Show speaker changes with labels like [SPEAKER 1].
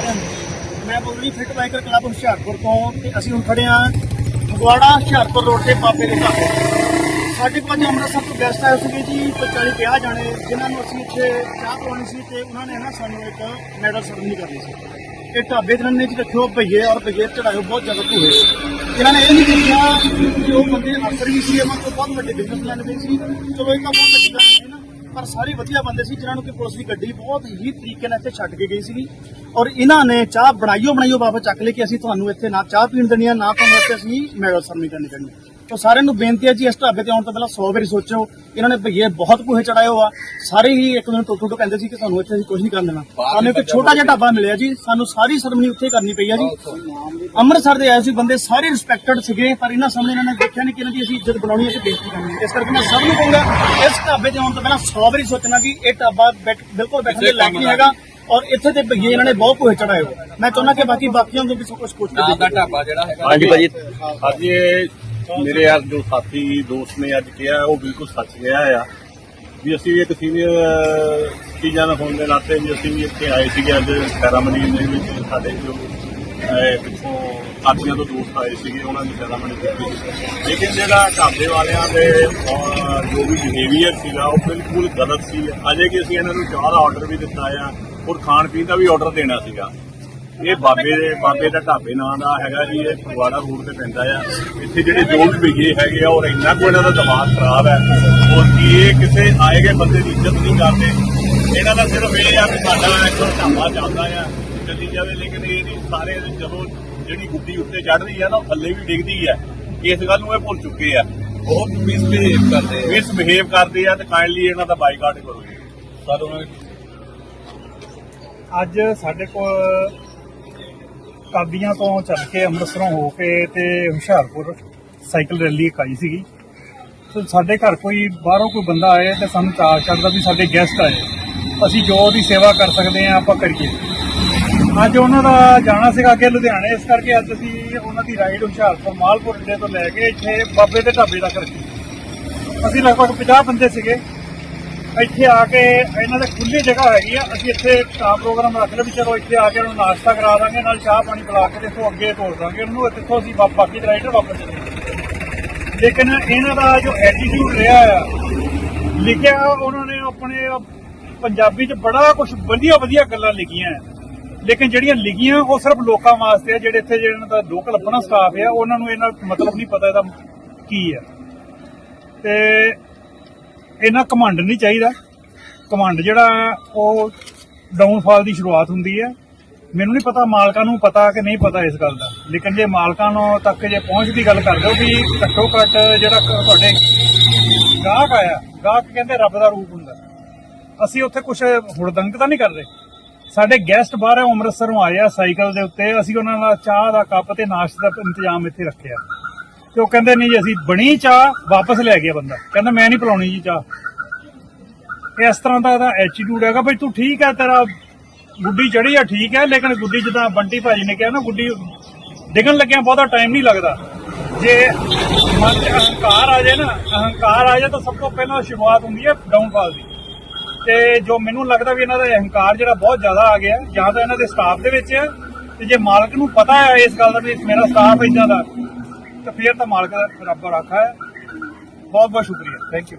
[SPEAKER 1] ਸਾਰਿਆਂ ਨੂੰ ਮੈਂ ਬੋਲੀ ਫਿੱਟ ਬਾਈਕਰ ਕਲੱਬ ਹੁਸ਼ਿਆਰਪੁਰ ਤੋਂ ਤੇ ਅਸੀਂ ਹੁਣ ਖੜੇ ਹਾਂ ਫਗਵਾੜਾ ਹੁਸ਼ਿਆਰਪੁਰ ਰੋਡ ਤੇ ਬਾਬੇ ਦੇ ਢਾਬੇ ਸਾਡੇ ਕੋਲ ਅੰਮ੍ਰਿਤਸਰ ਤੋਂ ਗੈਸਟ ਆਏ ਸੀਗੇ ਜੀ ਕੋਈ 40 50 ਜਾਣੇ, ਜਿਨ੍ਹਾਂ ਨੂੰ ਅਸੀਂ ਇੱਥੇ ਚਾਹ ਪਿਲਾਉਣੀ ਸੀ ਤੇ ਉਹਨਾਂ ਨੇ ਨਾ ਸਾਨੂੰ ਇੱਕ ਮੈਡਲ ਸਰਵਿੰਗ ਕਰਨੀ ਸੀ। ਇਹ ਢਾਬੇ ਦੇ ਨੇ ਚ ਰੱਖਿਓ ਭਈਏ ਔਰ ਭਈਏ ਚੜਾਇਓ, ਬਹੁਤ ਜ਼ਿਆਦਾ ਭੂਏ ਇਹਨਾਂ ਨੇ ਇਹ ਨਹੀਂ ਦੇਖਿਆ ਕਿ ਉਹ ਬੰਦੇ ਅਫਸਰ ਵੀ ਸੀ, ਉਹਨਾਂ ਤੋਂ ਬਹੁਤ ਵੱਡੇ ਬਿਜ਼ਨਸਮੈਨ ਵੀ ਸੀ। ਚਲੋ ਇਹ ਤਾਂ ਬਹੁਤ ਵੱਡੀ ਗੱਲ ਨਹੀਂ ਨਾ। ਪਰ ਸਾਰੇ ਵਧੀਆ ਬੰਦੇ ਸੀ ਜਿਨ੍ਹਾਂ ਨੂੰ ਕਿ ਪੁਲਿਸ ਦੀ ਗੱਡੀ ਬਹੁਤ ਹੀ ਤਰੀਕੇ ਨਾਲ ਇੱਥੇ ਛੱਡ ਕੇ ਗਈ ਸੀਗੀ। ਔਰ ਇਹਨਾਂ ਨੇ ਚਾਹ ਬਣਾਈਓ ਬਣਾਈਓ ਵਾਪਸ ਚੱਕ ਲੈ ਕਿ ਅਸੀਂ ਤੁਹਾਨੂੰ ਇੱਥੇ ਨਾ ਚਾਹ ਪੀਣ ਦੇਣੀ ਆ ਨਾ ਤੁਹਾਨੂੰ ਇੱਥੇ ਅਸੀਂ ਮੈਡਲ ਸਰਵਿੰਗ ਕਰਨੀ ਕਰਨੀ ਤੋ ਸਾਰਿਆਂ ਨੂੰ ਬੇਨਤੀ ਹੈ ਜੀ ਇਸ ਢਾਬੇ ਤੇ ਆਉਣ ਤੋਂ ਪਹਿਲਾਂ 100 ਵਾਰੀ ਸੋਚੋ ਇਹਨਾਂ ਨੇ ਭਈਏ ਬਹੁਤ ਕੁਹੇ ਚੜਾਇਓ ਆ ਸਾਰੇ ਹੀ ਇੱਕ ਦਿਨ ਟੁੱਟ ਟੁੱਟ ਕਹਿੰਦੇ ਸੀ ਕਿ ਸਾਨੂੰ ਇੱਥੇ ਅਸੀਂ ਕੁਝ ਨਹੀਂ ਕਰਨ ਦੇਣਾ। ਸਾਨੂੰ ਇੱਕ ਛੋਟਾ ਜਿਹਾ ਢਾਬਾ ਮਿਲਿਆ ਜੀ। ਸਾਨੂੰ ਸਾਰੀ ਸਰਮਨੀ ਉੱਥੇ ਕਰਨੀ ਪਈ ਆ ਜੀ। ਅੰਮ੍ਰਿਤਸਰ ਦੇ ਆਏ ਸੀ ਬੰਦੇ ਸਾਰੇ ਰਿਸਪੈਕਟਡ ਸੀਗੇ ਪਰ ਇਹਨਾਂ ਸਾਹਮਣੇ ਇਹਨਾਂ ਨੇ ਦੇਖਿਆ ਨਹੀਂ ਕਿ ਇਹਨਾਂ ਦੀ ਅਸੀਂ ਇੱਜ਼ਤ ਬਣਾਉਣੀ ਹੈ ਤੇ ਬੇਇੱਜ਼ਤੀ ਕਰਨੀ ਹੈ। ਇਸ ਕਰਕੇ ਮੈਂ ਸਭ ਨੂੰ ਕਹੂੰਗਾ ਇਸ ਢਾਬੇ ਤੇ ਆਉਣ ਤੋਂ ਪਹਿਲਾਂ 100 ਵਾਰੀ ਸੋਚਣਾ ਜੀ ਇਹ ਢਾਬਾ ਬਿਲਕੁਲ ਬੈਠਣ ਦੇ ਲਾਇਕ ਨਹੀਂ ਹੈਗਾ। ਔਰ ਇੱਥੇ ਤੇ ਭਈਏ ਇਹਨਾਂ ਨੇ ਬਹੁਤ ਕੁਹੇ ਚੜਾਏ ਹੋ ਮੈਂ ਚਾਹੁੰਦਾ ਕਿ ਬਾਕੀ ਬਾਕੀਆਂ ਨੂੰ ਵੀ ਸਭ ਕੁਝ ਕੁਝ
[SPEAKER 2] ਨਾਮ ਦਾ ਢਾਬਾ ਜਿਹੜਾ ਹੈਗਾ
[SPEAKER 3] ਹਾਂਜੀ ਭਾਜੀ।
[SPEAKER 4] ਅੱਜ ਇਹ ਮੇਰੇ ਯਾਰ ਜੋ ਸਾਥੀ, ਦੋਸਤ ਨੇ ਅੱਜ ਕਿਹਾ, ਉਹ ਬਿਲਕੁਲ ਸੱਚ ਗਿਆ ਆ। ਵੀ ਅਸੀਂ ਵੀ ਇੱਕ ਸੀਨੀਅਰ ਚੀਜ਼ਾਂ ਦਾ ਹੋਣ ਦੇ ਨਾਤੇ ਵੀ ਅਸੀਂ ਵੀ ਇੱਥੇ ਆਏ ਸੀਗੇ ਅੱਜ ਸੈਰਾਮਨੀ ਦੇ ਵਿੱਚ, ਸਾਡੇ ਜੋ ਪਿੱਛੋਂ ਸਾਥੀਆਂ ਤੋਂ ਦੋਸਤ ਆਏ ਸੀਗੇ, ਉਹਨਾਂ ਦੀ ਸੈਰਾਮਨੀ ਕੀਤੀ ਲੇਕਿਨ ਜਿਹੜਾ ਢਾਬੇ ਵਾਲਿਆਂ ਦੇ ਜੋ ਵੀ ਬਿਹੇਵੀਅਰ ਸੀਗਾ, ਉਹ ਬਿਲਕੁਲ ਗਲਤ ਸੀ। ਅਜੇ ਕਿ ਅਸੀਂ ਇਹਨਾਂ ਨੂੰ ਚਾਹ ਦਾ ਆਰਡਰ ਵੀ ਦਿੱਤਾ ਆ, ਔਰ ਖਾਣ ਪੀਣ ਦਾ ਵੀ ਆਰਡਰ ਦੇਣਾ ਸੀਗਾ। ਇਹ ਬਾਬੇ ਦੇ ਬਾਬੇ ਦਾ ਢਾਬੇ ਨਾਂ ਦਾ ਹੈਗਾ ਜੀ ਇਹ ਫਗਵਾੜਾ ਰੋਡ ਤੇ ਪੈਂਦਾ ਆ। ਇੱਥੇ ਜਿਹੜੇ ਜੋ ਵੀ ਵਿਗੇ ਹੈਗੇ ਆ ਔਰ ਇੰਨਾ ਕੁ ਇਹਨਾਂ ਦਾ ਦਿਮਾਗ ਖਰਾਬ ਹੈ ਔਰ ਕੀ ਇਹ ਕਿਸੇ ਆਏ ਗਏ ਬੰਦੇ ਦੀ ਇੱਜ਼ਤ ਨਹੀਂ ਕਰਦੇ। ਇਹਨਾਂ ਦਾ ਸਿਰਫ ਇਹ ਆ ਕਿ ਸਾਡਾ ਇੱਕ ਢਾਬਾ ਚੱਲਦਾ ਆ ਚੱਲੀ ਜਾਵੇ ਲੇਕਿਨ ਇਹ ਨਹੀਂ ਸਾਰੇ ਜਦੋਂ ਜਿਹੜੀ ਗੁੱਡੀ ਉੱਤੇ ਚੜ੍ਹਦੀ ਆ ਨਾ ਉਹ ਥੱਲੇ ਵੀ ਡਿੱਗਦੀ ਆ। ਇਸ ਗੱਲ ਨੂੰ ਇਹ ਭੁੱਲ ਚੁੱਕੇ ਆ।
[SPEAKER 2] ਬਹੁਤ ਮਿਸਬਿਹੇਵ ਕਰਦੇ ਆ।
[SPEAKER 4] ਮਿਸ ਬਿਹੇਵ ਕਰਦੇ ਆ ਤੇ ਕਾਈਂਡਲੀ ਇਹਨਾਂ ਦਾ ਬਾਈਕਾਟ ਕਰੋ
[SPEAKER 2] ਸਰ ਉਹਨਾਂ
[SPEAKER 5] ਅੱਜ ਸਾਡੇ ਕੋਲ ਕਾਦੀਆਂ ਤੋਂ ਚੱਲ ਕੇ ਅੰਮ੍ਰਿਤਸਰੋਂ ਹੋ ਕੇ ਤੇ ਹੁਸ਼ਿਆਰਪੁਰ ਸਾਈਕਲ ਰੈਲੀ ਇੱਕ ਆਈ ਸੀਗੀ। ਸੋ ਸਾਡੇ ਘਰ ਕੋਈ ਬਾਹਰੋਂ ਕੋਈ ਬੰਦਾ ਆਏ ਤੇ ਸਾਨੂੰ ਚਾਅ ਚੜਦਾ ਵੀ ਸਾਡੇ ਗੈਸਟ ਆਏ। ਅਸੀਂ ਜੋ ਉਹਦੀ ਸੇਵਾ ਕਰ ਸਕਦੇ ਆ ਆਪਾਂ ਕਰੀਏ। ਅੱਜ ਉਹਨਾਂ ਦਾ ਜਾਣਾ ਸੀਗਾ ਅੱਗੇ ਲੁਧਿਆਣੇ, ਇਸ ਕਰਕੇ ਅੱਜ ਅਸੀਂ ਉਹਨਾਂ ਦੀ ਰਾਈਡ ਹੁਸ਼ਿਆਰਪੁਰ ਮਾਲਪੁਰ ਅੱਡੇ ਤੋਂ ਲੈ ਕੇ ਇੱਥੇ ਬਾਬੇ ਦੇ ਢਾਬੇ ਤੱਕ ਰੱਖੀ। ਅਸੀਂ ਲਗਭਗ 50 ਬੰਦੇ ਸੀਗੇ। ਇੱਥੇ ਆ ਕੇ ਇਹਨਾਂ ਦੇ ਖੁੱਲੀ ਜਗ੍ਹਾ ਹੈਗੀ ਆ, ਅਸੀਂ ਇੱਥੇ ਤਾਂ ਪ੍ਰੋਗਰਾਮ ਰੱਖ ਲਿਆ ਵੀ ਚਲੋ ਇੱਥੇ ਆ ਕੇ ਉਹਨਾਂ ਨੂੰ ਨਾਸ਼ਤਾ ਕਰਾ ਦਾਂਗੇ, ਨਾਲ ਚਾਹ ਪਾਣੀ ਪਿਲਾ ਕੇ ਤੇ ਇੱਥੋਂ ਅੱਗੇ ਤੋਰ ਦਾਂਗੇ ਉਹਨੂੰ ਇੱਥੋਂ ਅਸੀਂ ਬਾਕੀ ਦਾ ਰਾਈਡਰ ਵਾਪਸ ਚਲੇ ਲੇਕਿਨ ਇਹਨਾਂ ਦਾ ਜੋ ਐਟੀਟਿਊਡ ਰਿਹਾ ਆ, ਲਿਖਿਆ ਉਹਨਾਂ ਨੇ ਆਪਣੇ ਪੰਜਾਬੀ 'ਚ ਬੜਾ ਕੁਝ ਵਧੀਆ ਵਧੀਆ ਗੱਲਾਂ ਲਿਖੀਆਂ ਲੇਕਿਨ ਜਿਹੜੀਆਂ ਲਿਖੀਆਂ, ਉਹ ਸਿਰਫ ਲੋਕਾਂ ਵਾਸਤੇ ਆ, ਜਿਹੜੇ ਇੱਥੇ ਜਿਹੜਾ ਦਾ ਲੋਕਲ ਆਪਣਾ ਸਟਾਫ ਆ, ਉਹਨਾਂ ਨੂੰ ਇਹਨਾਂ ਮਤਲਬ ਨਹੀਂ ਪਤਾ ਇਹਦਾ ਕੀ ਆ। ਤੇ ਇਹਨਾਂ ਕਮਾਂਡ ਨਹੀਂ ਚਾਹੀਦਾ। ਕਮਾਂਡ ਜਿਹੜਾ ਉਹ ਡਾਊਨਫਾਲ ਦੀ ਸ਼ੁਰੂਆਤ ਹੁੰਦੀ ਹੈ। ਮੈਨੂੰ ਨਹੀਂ ਪਤਾ ਮਾਲਕਾਂ ਨੂੰ ਪਤਾ ਕਿ ਨਹੀਂ ਪਤਾ ਇਸ ਗੱਲ ਦਾ। ਲੇਕਿਨ ਜੇ ਮਾਲਕਾਂ ਨੂੰ ਤੱਕ ਜੇ ਪਹੁੰਚ ਦੀ ਗੱਲ ਕਰਦੇ ਹੋ ਵੀ ਘੱਟੋ ਘੱਟ ਜਿਹੜਾ ਤੁਹਾਡੇ ਗਾਹਕ ਆਇਆ, ਗਾਹਕ ਕਹਿੰਦੇ ਰੱਬ ਦਾ ਰੂਪ ਹੁੰਦਾ। ਅਸੀਂ ਉੱਥੇ ਕੁਝ ਹੁੜਦੰਗ ਤਾਂ ਨਹੀਂ ਕਰ ਰਹੇ ਸਾਡੇ ਗੈਸਟ ਬਾਹਰ ਅੰਮ੍ਰਿਤਸਰੋਂ ਆਏ ਆ ਸਾਈਕਲ ਦੇ ਉੱਤੇ। ਅਸੀਂ ਉਹਨਾਂ ਨਾਲ ਚਾਹ ਦਾ ਕੱਪ ਤੇ ਨਾਸ਼ਤੇ ਦਾ ਇੰਤਜ਼ਾਮ ਇੱਥੇ ਰੱਖਿਆ। ਤੇ ਉਹ ਕਹਿੰਦੇ ਨਹੀਂ ਜੀ, ਅਸੀਂ ਬਣੀ ਚਾਹ, ਵਾਪਸ ਲੈ ਗਿਆ ਬੰਦਾ। ਕਹਿੰਦਾ, ਮੈਂ ਨਹੀਂ ਪਿਲਾਉਣੀ ਜੀ ਚਾਹ। ਇਸ ਤਰ੍ਹਾਂ ਦਾ ਇਹਦਾ ਐਟੀਟਿਊਡ ਹੈਗਾ, ਬਈ ਤੂੰ ਠੀਕ ਹੈ, ਤੇਰਾ ਗੁੱਡੀ ਚੜੀ ਆ, ਠੀਕ ਹੈ, ਲੇਕਿਨ ਗੁੱਡੀ ਜਿੱਦਾਂ ਬੰਟੀ ਭਾਜੀ ਨੇ ਕਿਹਾ ਨਾ, ਗੁੱਡੀ ਡਿੱਗਣ ਲੱਗਿਆ ਬਹੁਤਾ ਟਾਈਮ ਨਹੀਂ ਲੱਗਦਾ। ਜੇ ਮਨ 'ਚ ਅਹੰਕਾਰ ਆ ਜਾਏ ਨਾ, ਅਹੰਕਾਰ ਆ ਜਾਏ ਤਾਂ ਸਭ ਤੋਂ ਪਹਿਲਾਂ ਸ਼ੁਰੂਆਤ ਹੁੰਦੀ ਹੈ ਡਾਊਨਫਾਲ ਦੀ। ਤੇ ਜੋ ਮੈਨੂੰ ਲੱਗਦਾ ਵੀ ਇਹਨਾਂ ਦਾ ਅਹੰਕਾਰ ਜਿਹੜਾ ਬਹੁਤ ਜ਼ਿਆਦਾ ਆ ਗਿਆ, ਜਾਂ ਤਾਂ ਇਹਨਾਂ ਦੇ ਸਟਾਫ ਦੇ ਵਿੱਚ ਹੈ, ਤੇ ਜੇ ਮਾਲਕ ਨੂੰ ਪਤਾ ਹੈ ਇਸ ਗੱਲ ਦਾ ਵੀ ਮੇਰਾ ਸਟਾਫ ਇਦਾਂ ਦਾ ਤਾਂ ਫਿਰ ਤਾਂ ਮਾਲਕ ਦਾ ਰੱਬ ਰਾਖਾ ਹੈ। ਬਹੁਤ ਬਹੁਤ ਸ਼ੁਕਰੀਆ। Thank you